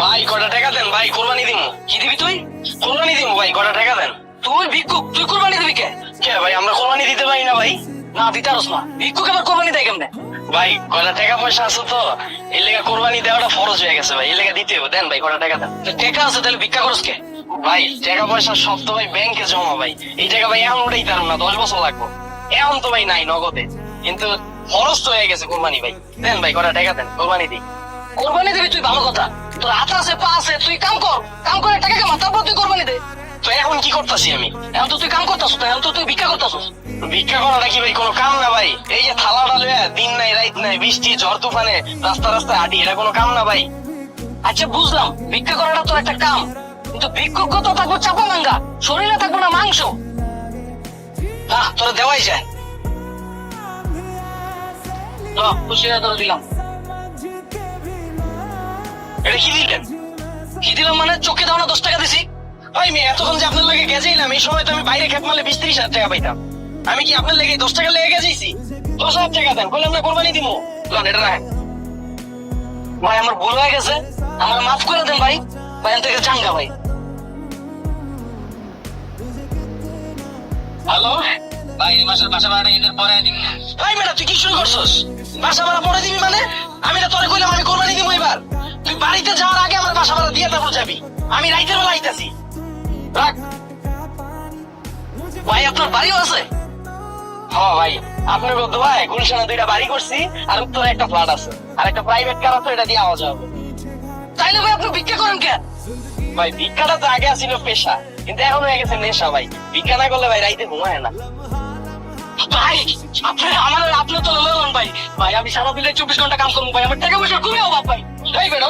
ভাই, কটা টাকা দেন? ভাই, কোরবানি দিমু। কি দিবি তুই? কোরবানি দিমু, ভাই, কটা টাকা দেন? তুই ভিক্ষুক, তুই কোরবানি দিবি কে? কে ভাই, আমরা কোরবানি দিতে পারি না ভাই। না, দিতে পারস না। ভিক্ষুক আবার কোরবানি দেয় কেমনে? ভাই, কটা টাকা পয়সা আছে তো এই লেগে কোরবানি দেওয়াটা ফরজ হয়ে গেছে ভাই। এই লেগে দিতে হবে দেন ভাই, কটা টাকা দেন। টাকা আছে, তাহলে ভিক্ষা করস কে? ভাই, টাকা পয়সা সব তো ভাই ব্যাংকে জমা ভাই। এই টাকা ভাই এখন উঠেই পারব না, দশ বছর লাগবো। এখন তো ভাই নাই নগদে। কিন্তু খরচ তো হয়ে গেছে কোরবানি ভাই। দেন ভাই, কটা টাকা দেন? কোরবানি দিই। কোরবানি দিবি তুই ভালো কথা। তোর হাত আছে, পা আছে, তুই কাম কর। কাম করে টাকা কামা তারপর তুই কোরবানি দে। তো এখন কি করতেছি আমি? এখন তো তুই কাম করতেছ এখন তো তুই ভিক্ষা করতেছ ভিক্ষা করাটা কি ভাই কোনো কাম না ভাই। এই যে থালাটা লয়ে দিন নাই, রাত নাই, বৃষ্টি, ঝড় তুফানে, রাস্তা রাস্তায় হাঁটি, এটা কোনো কাম না ভাই। আচ্ছা বুঝলাম, ভিক্ষা করাটা তো একটা কাম। কিন্তু ভিক্ষুক তো থাকব চাপা মাঙ্গা, শরীরে থাকব না মাংস। না, তোরা দেওয়াই যায়। খুশি তোরা দিলাম। এটা কি দিলেন? কি দিলাম মানে? চোখে দাও না দশ টাকা দিছি। ভাই মেয়ে এতক্ষণ যে আপনার লাগে গেছেইলাম এই সময় তো আমি বাইরে খেত মারলে বিশ ত্রিশ হাজার টাকা পাইতাম। আমি কি আপনার লেগে দশ টাকা লেগে দশ হাজার টাকা দেন বললাম না কোরবানি দিব লন এটা রাখেন। ভাই আমার ভুল হয়ে গেছে। আমার মাফ করে দেন ভাই। ভাই থেকে চাঙ্গা ভাই। হ্যালো? ভাই এই মাসের বাসা ভাড়াটা ঈদের পরে দিন। ভাই বেটা তুই কি শুরু করছস? বাসা ভাড়া পরে দিবি মানে? আমি না তোরে কইলাম আমি কোরবানি দিব এবার। তুই বাড়িতে যাওয়ার আগে আমার বাসা ভাড়া দিয়ে তারপর যাবি। আমি রাইতের বেলা আইতাছি। ভাই, আপনার বাড়িও আছে? হ্যাঁ ভাই। আপনার ভাই, গুলশানে দুইটা বাড়ি করছি, আর উত্তরে একটা ফ্ল্যাট আছে। আর একটা প্রাইভেট কার আছে এটা দিয়ে তাইলে ভাই, আপনি ভিক্ষা করেন ভাই, ভিক্ষাটা তো আগে ছিল পেশা, কিন্তু এখন হয়ে গেছে নেশা, ভাই। ভিক্ষা না করলে ভাই রাইতে ঘুমায় না। ভাই, আপনি আমার আপনি তো লড়ন ভাই। ভাই, আমি সারা দিনে চব্বিশ ঘণ্টা কাম করব, ভাই। আমার টাকা পয়সা খুবই অভাব, ভাই। এই বেড়ো